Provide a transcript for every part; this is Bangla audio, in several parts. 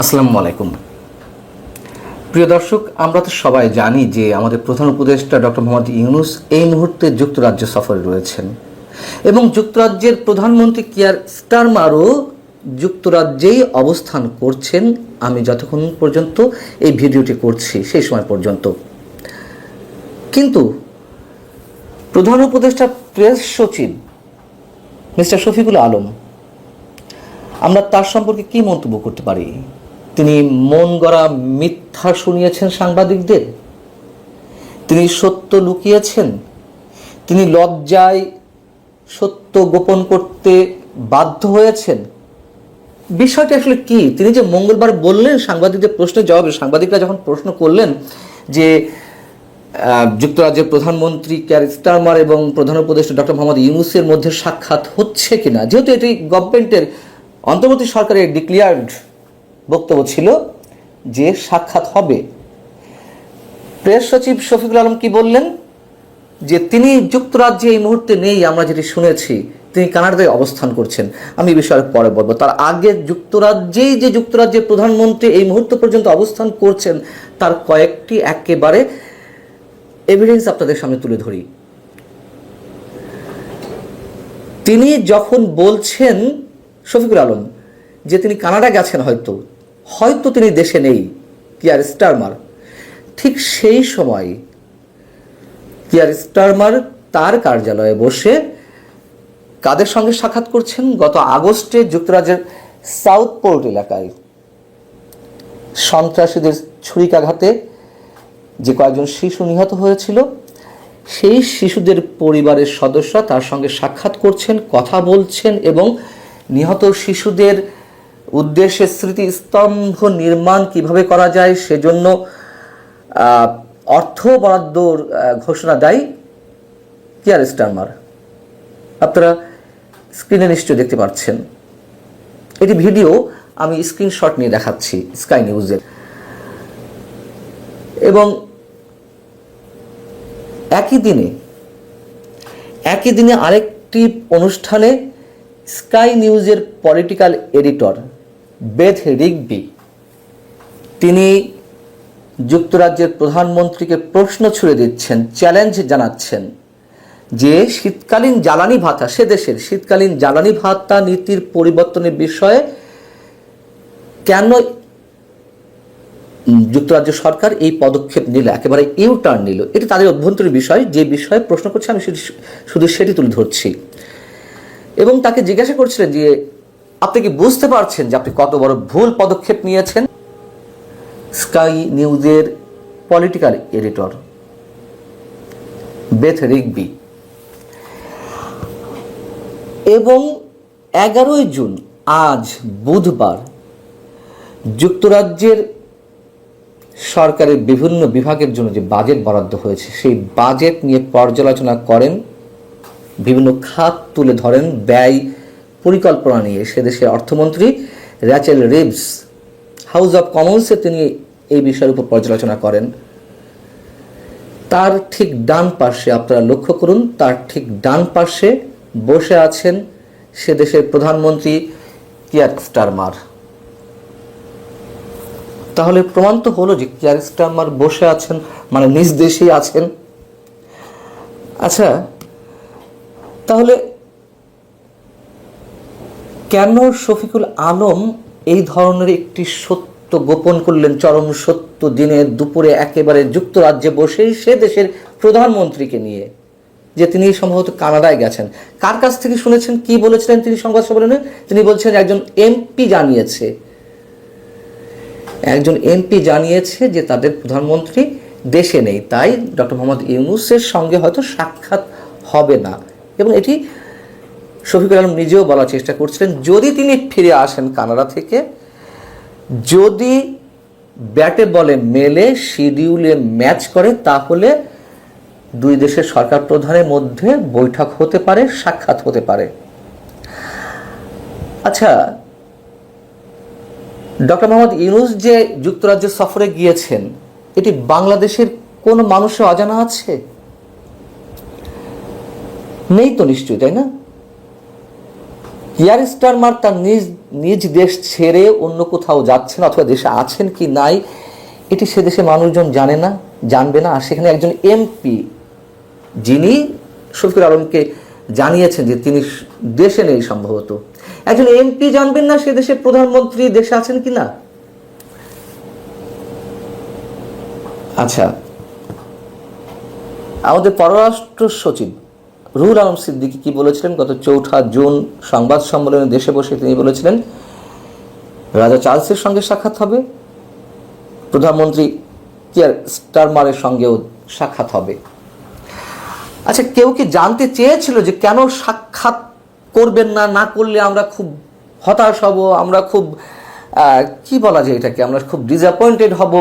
আসসালামু আলাইকুম। প্রিয় দর্শক, আমরা তো সবাই জানি যে আমাদের প্রধান উপদেষ্টা ডক্টর মোহাম্মদ ইউনুস এই মুহূর্তে যুক্তরাজ্য সফরে রয়েছেন এবং যুক্তরাজ্যের প্রধানমন্ত্রী কিয়ার স্টারমারও যুক্তরাজ্যেই অবস্থান করছেন। আমি যতক্ষণ পর্যন্ত এই ভিডিওটি করছি, সেই সময় পর্যন্ত। কিন্তু প্রধান উপদেষ্টা প্রেস সচিব মিস্টার শফিকুল আলম, আমরা তার সম্পর্কে কি মন্তব্য করতে পারি? তিনি মন গড়া মিথ্যা শুনিয়েছেন সাংবাদিকদের। তিনি সত্য লুকিয়েছেন। তিনি লজ্জায় সত্য গোপন করতে বাধ্য হয়েছেন। বিষয়টি আসলে কি? তিনি যে মঙ্গলবার বললেন, সাংবাদিকদের প্রশ্নের জবাবে সাংবাদিকরা যখন প্রশ্ন করলেন যে যুক্তরাজ্যের প্রধানমন্ত্রী ক্যার স্টারমার এবং প্রধান উপদেষ্টা ডক্টর মোহাম্মদ ইউনুসের মধ্যে সাক্ষাৎ হচ্ছে কিনা? যেহেতু এটি গভর্নমেন্টের অন্তর্বর্তী সরকারের ডিক্লিয়ার্ড বক্তব্য ছিল যে সাক্ষাৎ হবে। প্রেস সচিব শফিকুল আলম কি বললেন? যে তিনি যুক্তরাজ্যে এই মুহূর্তে নেই, আমরা যেটি শুনেছি, তিনি কানাডায় অবস্থান করছেন। আমি বিষয়ে পরে বলব। তার আগে যুক্তরাজ্যেই যে যুক্তরাজ্যের প্রধানমন্ত্রী এই মুহূর্ত পর্যন্ত অবস্থান করছেন, তার কয়েকটি একেবারে এভিডেন্স আপনাদের সামনে তুলে ধরি। তিনি যখন বলছেন, শফিকুল আলম, যে তিনি কানাডা গেছেন হয়তো হয়তো তিনি দেশে নেই, কিয়ার স্টারমার। ঠিক সেই সময় কিয়ার স্টারমার তার কার্যালয়ে বসে কাদের সঙ্গে সাক্ষাৎ করছেন? গত আগস্টে যুক্তরাজ্যের সাউথ পোর্ট এলাকায়। সন্ত্রাসীদের ছুরিকাঘাতে যে কয়েকজন শিশু নিহত হয়েছিল, সেই শিশুদের পরিবারের সদস্যরা তার সঙ্গে সাক্ষাৎ করছেন, কথা বলছেন এবং নিহত শিশুদের উদ্দেশ্যে স্মৃতিস্তম্ভ নির্মাণ কীভাবে করা যায় সেজন্য অর্থ বরাদ্দর ঘোষণা দেয় কিয়ার স্টারমার। আপনারা স্ক্রিনে নিশ্চয় দেখতে পাচ্ছেন। এটি ভিডিও আমি স্ক্রিনশট নিয়ে দেখাচ্ছি স্কাই নিউজের। এবং একই দিনে একই দিনে আরেকটি অনুষ্ঠানে স্কাই নিউজের পলিটিক্যাল এডিটর বেথ রিগবি তিনি যুক্তরাজ্যের প্রধানমন্ত্রীকে প্রশ্ন ছুড়ে দিচ্ছেন চ্যালেঞ্জ জানাচ্ছেন যে শীতকালীন জ্বালানি ভাতা, সে দেশের শীতকালীন জ্বালানি ভাতা নীতির পরিবর্তনের বিষয়ে কেন যুক্তরাজ্য সরকার এই পদক্ষেপ নিল, একেবারে ইউ টার্ন নিল? এটি তাদের অভ্যন্তরীণ বিষয়, যে বিষয়ে প্রশ্ন করছে, আমি শুধু- সেটি তুলে ধরছি। এবং তাকে জিজ্ঞাসা করছিলেন যে আপনি কি বুঝতে পারছেন যে আপনি কত বড় ভুল পদক্ষেপ নিয়েছেন? স্কাই নিউজের পলিটিক্যাল এডিটর বেথ রিগবি এবং এগারোই জুন, আজ বুধবার, যুক্তরাজ্যের সরকারের বিভিন্ন বিভাগের জন্য যে বাজেট বরাদ্দ হয়েছে, সেই বাজেট নিয়ে পর্যালোচনা করেন, বিভিন্ন খাত তুলে ধরেন ব্যয় পরিকল্পনা নিয়ে সে দেশের অর্থমন্ত্রী র্যাচেল রিভস, হাউস অফ কমন্সে তিনি এই বিষয়ের উপর পর্যালোচনা করেন। তার ঠিক ডান পাশে আপনারা লক্ষ্য করুন, তার ঠিক ডান পাশে বসে আছেন সে দেশের প্রধানমন্ত্রী কিয়ার স্টারমার। তাহলে প্রমাণ তো হলো যে কিয়ার স্টারমার বসে আছেন মানে নিজ দেশেই আছেন। আচ্ছা তাহলে কেন শফিকুল আলম এই ধরনের একটি সত্য গোপন করলেন, চরম সত্য দিনে দুপুরে একেবারে যুক্তরাজ্যে বসেই সে দেশের প্রধানমন্ত্রীকে নিয়ে, যে তিনি সম্ভবত কানাডায় গেছেন? কার কাছ থেকে শুনেছেন, কি বলেছিলেন তিনি সংবাদ সম্মেলনে? তিনি বলছেন, একজন এমপি জানিয়েছে, একজন এমপি জানিয়েছে যে তাদের প্রধানমন্ত্রী দেশে নেই, তাই ডক্টর মোহাম্মদ ইউনুসের সঙ্গে হয়তো সাক্ষাৎ হবে না। এবং এটি শফিকুল আলম নিজেও বলার চেষ্টা করছিলেন, যদি তিনি ফিরে আসেন কানাডা থেকে, যদি ব্যাটে বলে মেলে, শিডিউলে ম্যাচ করে, তাহলে দুই দেশের সরকার প্রধানের মধ্যে বৈঠক হতে পারে, সাক্ষাৎ হতে পারে। আচ্ছা ডক্টর মোহাম্মদ ইউনুস যে যুক্তরাজ্য সফরে গিয়েছেন, এটি বাংলাদেশের কোন মানুষের অজানা আছে? নেই তো নিশ্চয়ই, তাই না? ইয়ার স্টারমার তার নিজ নিজ দেশ ছেড়ে অন্য কোথাও যাচ্ছেন অথবা দেশে আছেন কি নাই, এটি সে দেশে মানুষজন জানে না, জানবে না। আর সেখানে একজন এমপি যিনি শফিকুল আলমকে জানিয়েছেন যে তিনি দেশে নেই সম্ভবত। একজন এমপি জানবেন না সে দেশে প্রধানমন্ত্রী দেশে আছেন কি না? আচ্ছা আমাদের পররাষ্ট্র সচিব রুহুল আলম সিদ্দিকি কি বলেছিলেন? গত চৌঠা জুন সংবাদ সম্মেলনে দেশে বসে তিনি বলেছিলেন, রাজা চার্লসের সঙ্গে সাক্ষাৎ হবে, প্রধানমন্ত্রী কিয়ার স্টারমারের সঙ্গেও সাক্ষাৎ হবে। আচ্ছা কেউ কি জানতে চেয়েছিল যে কেন সাক্ষাৎ করবেন না না করলে আমরা খুব হতাশ হব, আমরা খুব কি বলা যায় এটাকে? আমরা খুব ডিসঅ্যাপয়েন্টেড হব।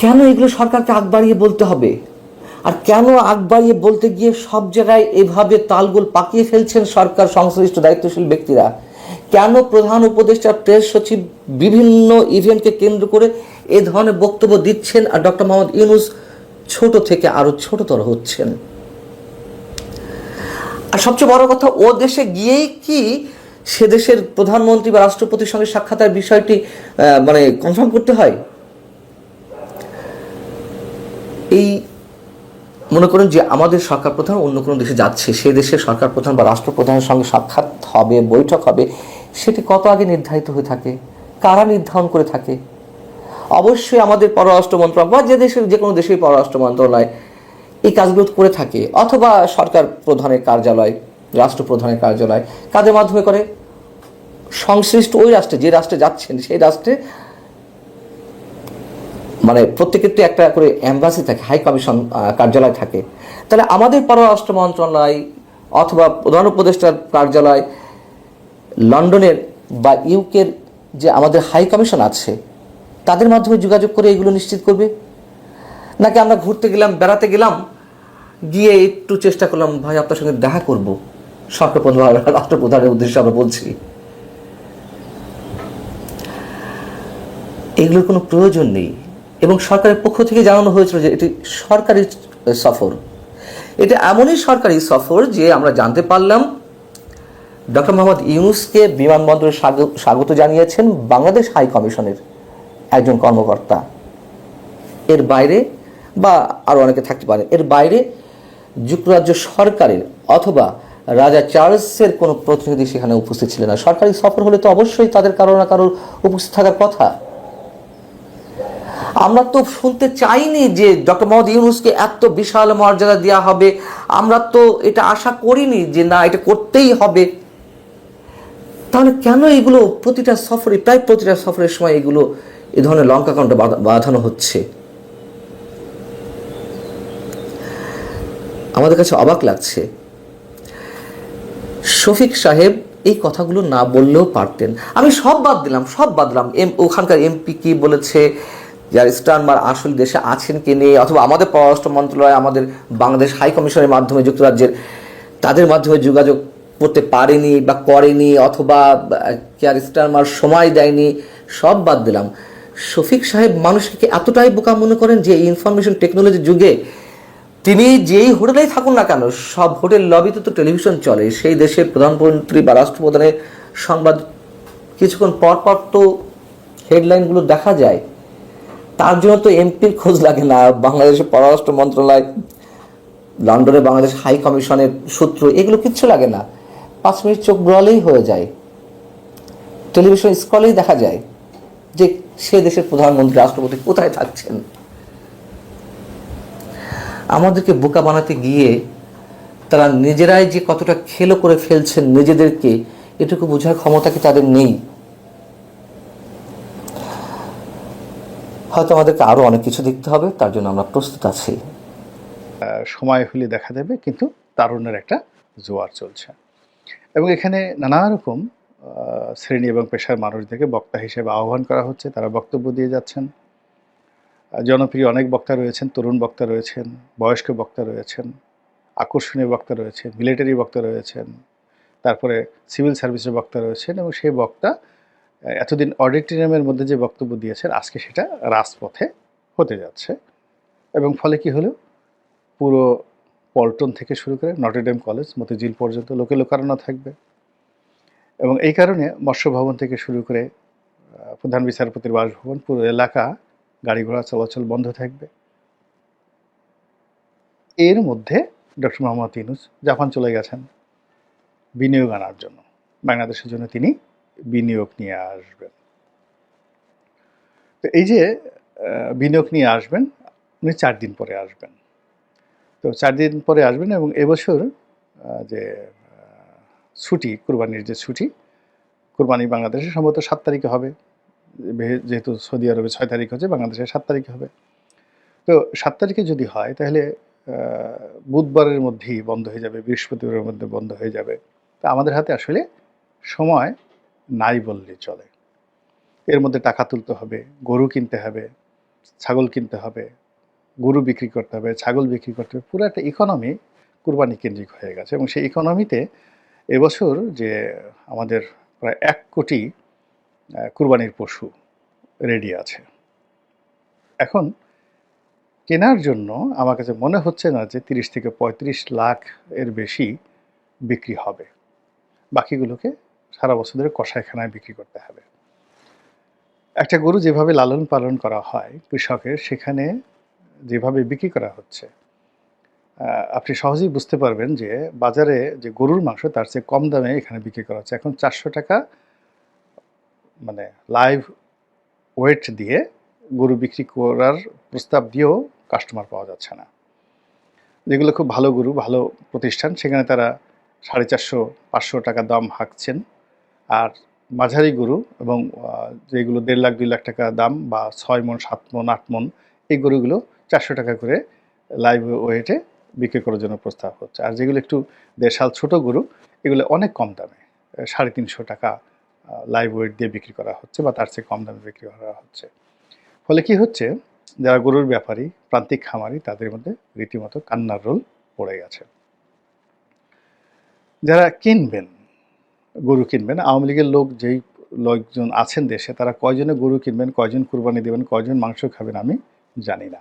কেন এগুলো সরকারকে আগ বাড়িয়ে বলতে হবে? আর কেন আগ বাড়িয়ে বলতে গিয়ে সব জায়গায় এভাবে তালগোল পাকিয়ে ফেলছেন সরকার সংশ্লিষ্ট দায়িত্বশীল ব্যক্তিরা? কেন প্রধান উপদেষ্টা প্রেস সচিব বিভিন্ন ইভেন্টকে কেন্দ্র করে এ ধরনের বক্তব্য দিচ্ছেন আর ডক্টর মোহাম্মদ ইউনুস ছোট থেকে আরও ছোটতর হচ্ছেন? আর সবচেয়ে বড় কথা, ও দেশে গিয়েই কি সে দেশের প্রধানমন্ত্রী বা রাষ্ট্রপতির সঙ্গে সাক্ষাতের বিষয়টি মানে কনফার্ম করতে হয়? এই মনে করেন যে আমাদের সরকার প্রধান অন্য কোনো দেশে যাচ্ছে, সে দেশের সরকার প্রধান বা রাষ্ট্রপ্রধানের সঙ্গে সাক্ষাৎ হবে, বৈঠক হবে, সেটি কত আগে নির্ধারিত হয়ে থাকে? কারা নির্ধারণ করে থাকে? অবশ্যই আমাদের পররাষ্ট্র মন্ত্রণালয় বা যে দেশের, যে কোনো দেশের পররাষ্ট্র মন্ত্রণালয় এই কাজগুলো করে থাকে, অথবা সরকার প্রধানের কার্যালয়, রাষ্ট্রপ্রধানের কার্যালয়, কাদের মাধ্যমে করে? সংশ্লিষ্ট ওই রাষ্ট্রে, যে রাষ্ট্রে যাচ্ছেন, সেই রাষ্ট্রে মানে প্রত্যেকের তো একটা করে অ্যাম্বাসি থাকে হাই কমিশন কার্যালয় থাকে। তাহলে আমাদের পররাষ্ট্র মন্ত্রণালয় অথবা প্রধান উপদেষ্টার কার্যালয় লন্ডনের বা ইউকের যে আমাদের হাই কমিশন আছে, তাদের মাধ্যমে যোগাযোগ করে এগুলো নিশ্চিত করবে? নাকি আমরা ঘুরতে গেলাম, বেড়াতে গেলাম, গিয়ে একটু চেষ্টা করলাম, ভাই, আপনার সঙ্গে দেখা করব সরকার প্রধান, রাষ্ট্রপ্রধানের উদ্দেশ্যে আমরা বলছি। এগুলোর কোনো প্রয়োজন নেই। এবং সরকারের পক্ষ থেকে জানানো হয়েছিল যে এটি সরকারি সফর। এটা এমনই সরকারি সফর যে আমরা জানতে পারলাম, ডক্টর মোহাম্মদ ইউনুসকে বিমানবন্দরে স্বাগত জানিয়েছেন বাংলাদেশ হাই কমিশনের একজন কর্মকর্তা। এর বাইরে বা আরও অনেকে থাকতে পারে, এর বাইরে যুক্তরাজ্য সরকারের অথবা রাজা চার্লসের কোনো প্রতিনিধি সেখানে উপস্থিত ছিলেন না। সরকারি সফর হলে তো অবশ্যই তাদের কারও না কারোর উপস্থিত থাকার কথা। আমরা তো শুনতে চাইনি যে ডক্টর মোহাম্মদ ইউনুসকে এত বিশাল মর্যাদা দেওয়া হবে। আমরা তো এটা আশা করিনি যে না, এটা করতেই হবে। তাহলে কেন এগুলো প্রতিটা সফরে, প্রায় প্রতিটা সফরের সময় এগুলো এ ধরনের লঙ্কা কাউন্টে বাঁধানো হচ্ছে? আমাদের কাছে অবাক লাগছে। শফিক সাহেব এই কথাগুলো না বললেও পারতেন। আমি সব বাদ দিলাম, সব বাদ দিলাম। এম, ওখানকার এমপি কি বলেছে? যার স্টারমার আসল দেশে আছেন কি নেই, অথবা আমাদের পররাষ্ট্র মন্ত্রণালয়, আমাদের বাংলাদেশ হাই কমিশনের মাধ্যমে যুক্তরাজ্যের, তাদের মাধ্যমে যোগাযোগ করতে পারেনি বা করেনি, অথবা কেয়ার স্টারমার সময় দেয়নি, সব বাদ দিলাম। শফিক সাহেব মানুষকে এতটাই বোকা মনে করেন যে ইনফরমেশন টেকনোলজির যুগে তিনি যেই হোটেলেই থাকুন না কেন, সব হোটেল লবিতে তো টেলিভিশন চলে। সেই দেশের প্রধানমন্ত্রী বা রাষ্ট্রপ্রধানের সংবাদ কিছুক্ষণ পর পর তো হেডলাইনগুলো দেখা যায়। তার জন্য তো এমপির খোঁজ লাগে না। বাংলাদেশের পররাষ্ট্র মন্ত্রণালয় লন্ডনে বাংলাদেশ হাই কমিশনের সূত্র, এগুলো কিচ্ছু লাগে না। পাঁচ মিনিট চোখ ব্রলেই হয়ে যায়। টেলিভিশন স্কলেই দেখা যায় যে সে দেশের প্রধানমন্ত্রী, রাষ্ট্রপতি কোথায় থাকছেন। আমাদেরকে বোকা বানাতে গিয়ে তারা নিজেরাই যে কতটা খেলো করে ফেলছেন নিজেদেরকে, এটুকু বোঝার ক্ষমতা কি তাদের নেই? হয়তো আমাদেরকে আরও অনেক কিছু দেখতে হবে, তার জন্য আমরা প্রস্তুত আছি। সময় হলে দেখা দেবে, কিন্তু তারুণ্যের একটা জোয়ার চলছে। এবং এখানে নানা রকম শ্রেণি এবং পেশার মানুষদেরকে বক্তা হিসেবে আহ্বান করা হচ্ছে, তারা বক্তব্য দিয়ে যাচ্ছেন। জনপ্রিয় অনেক বক্তা রয়েছেন, তরুণ বক্তা রয়েছেন, বয়স্ক বক্তা রয়েছেন, আকর্ষণীয় বক্তা রয়েছেন, মিলিটারি বক্তা রয়েছেন, তারপরে সিভিল সার্ভিসের বক্তা রয়েছেন, এবং সেই বক্তা এতদিন অডিটোরিয়ামের মধ্যে যে বক্তব্য দিয়েছেন, আজকে সেটা রাজপথে হতে যাচ্ছে। এবং ফলে কি হলো? পুরো পল্টন থেকে শুরু করে নটরডেম কলেজ মতিঝিল পর্যন্ত লোকে লোকারণ্য থাকবে। এবং এই কারণে মৎস্য ভবন থেকে শুরু করে প্রধান বিচারপতির বাসভবন, পুরো এলাকা গাড়ি ঘোড়া চলাচল বন্ধ থাকবে। এর মধ্যে ডক্টর মোহাম্মদ ইউনুস জাপান চলে গেছেন বিনিয়োগ আনার জন্য। বাংলাদেশের জন্য তিনি বিনিয়োগ নিয়ে আসবেন। তো এই যে বিনিয়োগ নিয়ে আসবেন উনি চার দিন পরে আসবেন। তো চার দিন পরে আসবেন এবং এবছর যে ছুটি, কোরবানির যে ছুটি, কোরবানি বাংলাদেশে সম্ভবত সাত তারিখে হবে। যেহেতু সৌদি আরবে ছয় তারিখ হচ্ছে, বাংলাদেশে সাত তারিখে হবে। তো সাত তারিখে যদি হয়, তাহলে বুধবারের মধ্যেই বন্ধ হয়ে যাবে, বৃহস্পতিবারের মধ্যে বন্ধ হয়ে যাবে। তা আমাদের হাতে আসলে সময় নাই বললে চলে। এর মধ্যে টাকা তুলতে হবে, গরু কিনতে হবে, ছাগল কিনতে হবে, গরু বিক্রি করতে হবে, ছাগল বিক্রি করতে হবে। পুরো একটা ইকোনমি কুরবানি কেন্দ্রিক হয়ে গেছে এবং সেই ইকোনমিতে এবছর যে আমাদের প্রায় এক কোটি কুরবানির পশু রেডি আছে। এখন কেনার জন্য আমার কাছে মনে হচ্ছে না যে তিরিশ থেকে পঁয়ত্রিশ লাখ এর বেশি বিক্রি হবে। বাকিগুলোকে সারা বছর ধরে কষাইখানায় বিক্রি করতে হবে। একটা গরু যেভাবে লালন পালন করা হয় কৃষকের, সেখানে যেভাবে বিক্রি করা হচ্ছে আপনি সহজেই বুঝতে পারবেন যে বাজারে যে গরুর মাংস, তার চেয়ে কম দামে এখানে বিক্রি করা হচ্ছে। এখন চারশো টাকা মানে লাইভ ওয়েট দিয়ে গরু বিক্রি করার প্রস্তাব দিয়েও কাস্টমার পাওয়া যাচ্ছে না। যেগুলো খুব ভালো গরু, ভালো প্রতিষ্ঠান, সেখানে তারা সাড়ে চারশো, পাঁচশো টাকা দাম হাঁকছেন। আর মাঝারি গরু এবং যেগুলো দেড় লাখ, দুই লাখ টাকা দাম বা ছয় মন, সাত মন, আট মন, এই গরুগুলো চারশো টাকা করে লাইভ ওয়েটে বিক্রি করার জন্য প্রস্তাব হচ্ছে। আর যেগুলো একটু দেড়শাল ছোটো গরু, এগুলো অনেক কম দামে সাড়ে তিনশো টাকা লাইভ ওয়েট দিয়ে বিক্রি করা হচ্ছে বা তার চেয়ে কম দামে বিক্রি করা হচ্ছে। ফলে কি হচ্ছে, যারা গরুর ব্যাপারী, প্রান্তিক খামারি, তাদের মধ্যে রীতিমতো কান্নার রোল পড়ে গেছে। যারা কিনবেন গরু কিনবেন। আওয়ামী লীগের লোক যেই লোকজন আছেন দেশে, তারা কয়জনে গরু কিনবেন, কয়জন কুরবানি দেবেন, কয়জন মাংস খাবেন আমি জানি না।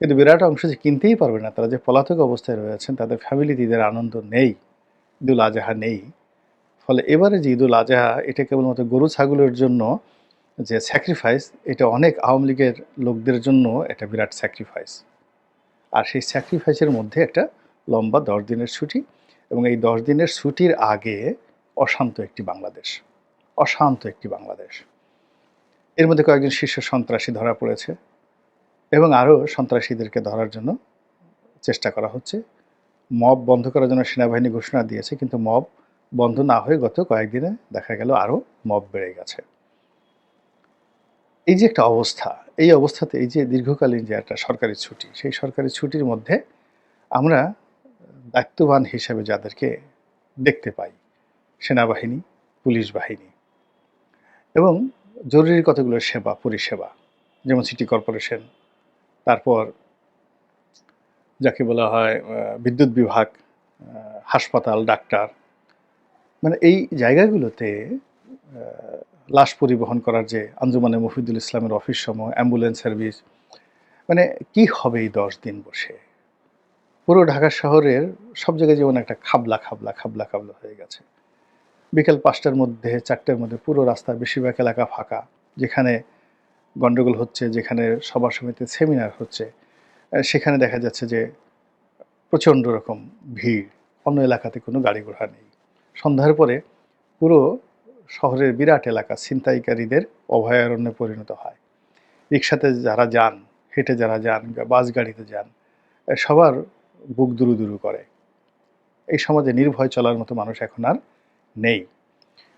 কিন্তু বিরাট অংশ যে কিনতেই পারবে না, তারা যে পলাতক অবস্থায় রয়েছেন, তাদের ফ্যামিলিতে ঈদের আনন্দ নেই, ঈদুল আজহা নেই। ফলে এবারে যে ঈদুল আজহা, এটা কেবলমাত্র গরু ছাগলের জন্য যে স্যাক্রিফাইস এটা অনেক আওয়ামী লীগের লোকদের জন্য এটা বিরাট স্যাক্রিফাইস আর সেই স্যাক্রিফাইসের মধ্যে একটা লম্বা দশ দিনের ছুটি এবং এই দশ দিনের ছুটির আগে অশান্ত একটি বাংলাদেশ, অশান্ত একটি বাংলাদেশ। এর মধ্যে কয়েকজন শীর্ষ সন্ত্রাসী ধরা পড়েছে এবং আরও সন্ত্রাসীদেরকে ধরার জন্য চেষ্টা করা হচ্ছে। মব বন্ধ করার জন্য সেনাবাহিনী ঘোষণা দিয়েছে, কিন্তু মব বন্ধ না হয়ে গত কয়েকদিনে দেখা গেল আরও মব বেড়ে গেছে। এই যে একটা অবস্থা, এই অবস্থাতে এই যে দীর্ঘকালীন যে একটা সরকারি ছুটি, সেই সরকারি ছুটির মধ্যে আমরা দায়িত্ববান হিসেবে যাদেরকে দেখতে পাই সেনাবাহিনী, পুলিশ বাহিনী এবং জরুরি কতগুলো সেবা, পরিষেবা, যেমন সিটি কর্পোরেশন, তারপর যাকে বলা হয় বিদ্যুৎ বিভাগ হাসপাতাল, ডাক্তার মানে এই জায়গাগুলোতে লাশ পরিবহন করার যে আঞ্জুমানে মফিদুল ইসলামের অফিস সমূহ অ্যাম্বুলেন্স সার্ভিস মানে কি হবে এই দশ দিন বসে? পুরো ঢাকা শহরের সব জায়গায় যেমন একটা খাবলা খাবলা খাবলা খাবলা হয়ে গেছে। বিকেল পাঁচটার মধ্যে, চারটের মধ্যে পুরো রাস্তার বেশিরভাগ এলাকা ফাঁকা, যেখানে গন্ডগোল হচ্ছে, যেখানে সভা সমিতি সেমিনার হচ্ছে। সেখানে দেখা যাচ্ছে যে প্রচণ্ড রকম ভিড়, অন্য এলাকাতে কোনো গাড়ি ঘোড়া নেই। সন্ধ্যার পরে পুরো শহরের বিরাট এলাকা ছিনতাইকারীদের অভয়ারণ্যে পরিণত হয়। রিক্সাতে যারা যান, হেঁটে যারা যান বাস গাড়িতে যান সবার বুক দুরু দুরু করে। এই সমাজে নির্ভয় চলার মতো মানুষ এখন আর নেই।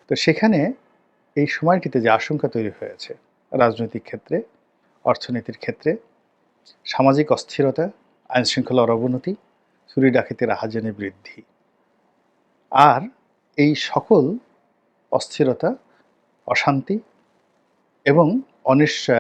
তো সেখানে এই সময়টিতে যে আশঙ্কা তৈরি হয়েছে, রাজনৈতিক ক্ষেত্রে, অর্থনীতির ক্ষেত্রে, সামাজিক অস্থিরতা আইন শৃঙ্খলার অবনতি, চুরি ডাকাতির আহাজানি বৃদ্ধি, আর এই সকল অস্থিরতা, অশান্তি এবং অনিশ্চয়